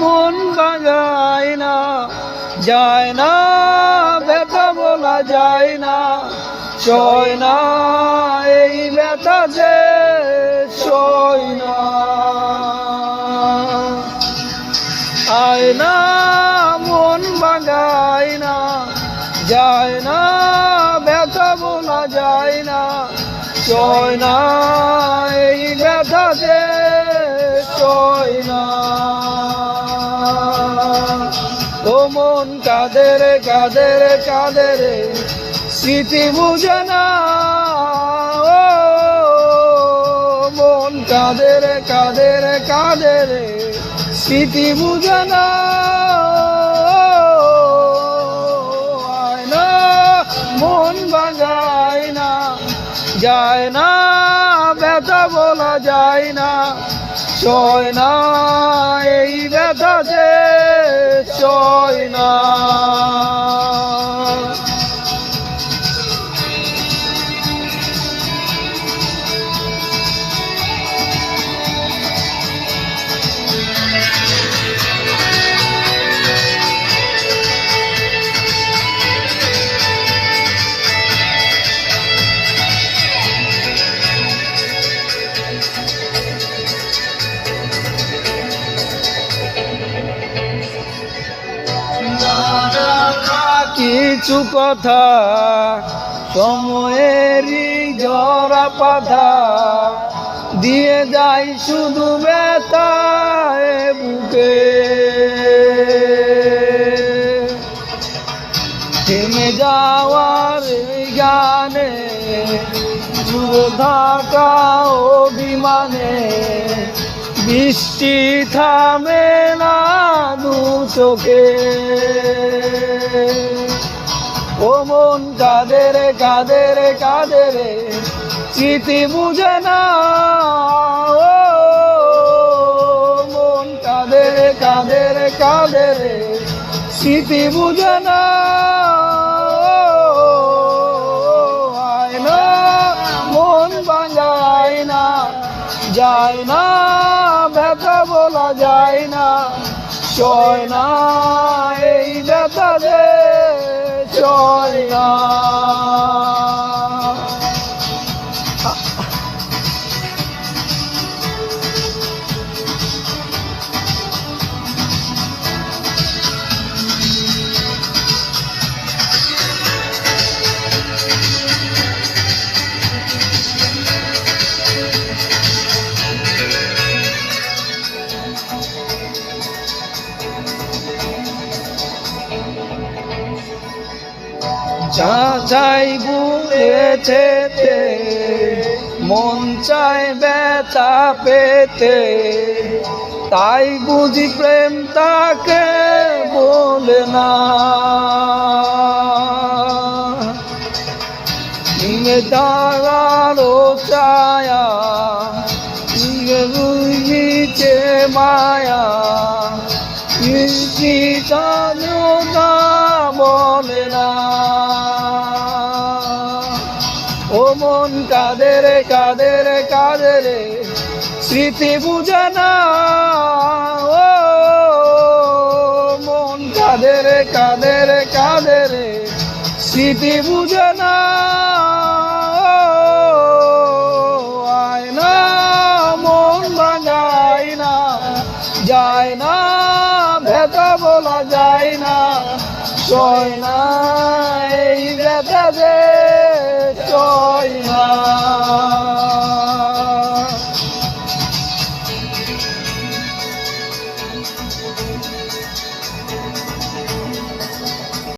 মন ভাঙায় না, যায় না, ব্যথা বলা যায় না। সয় না, এই ব্যথা যে সয় না। আয় না, মন ভাঙায় না, যায় না, ব্যথা বলা যায় না। সয় না, এই ব্যথা যে সয় না মন কাদের কাদের কাদের, স্মৃতি বুঝে না। মন কাদের কাদের কাদের, স্মৃতি বুঝে না। মন বাজায় না, যায় না, ব্যথা বলা যায় না। সয় না এই ব্যথা যে কিছু কথা সময়েরই জরা পাতা দিয়ে যাই শুধু বেতায় বুকে। থেমে যাওয়ার গানে থাকা অভিমানে বৃষ্টি থামে না দু চোখে। ও মন কাদের কাদের কাদের, স্মৃতি বুঝে না। ও মন কাদের কাদের কাদের, স্মৃতি বুঝে না। সয় না এই ব্যথা যে চয় না। যা চাই বুঝেছে মন চায় ব্যথা পেতে। তাই বুঝি প্রেম তাকে বলে না। নিমে দাঁড়াল ছায়া নিমে বুঝিছে মায়া। জানো না বলে না। ও মন কাদের কাদের কাদের স্মৃতি বুঝে না। ও মন কাদের কাদের কাদের স্মৃতি বুঝে না। আয় না, মন ভাঙায় না। যায় না, ব্যথা বলা যায় না। সয় না এই যে সয় না।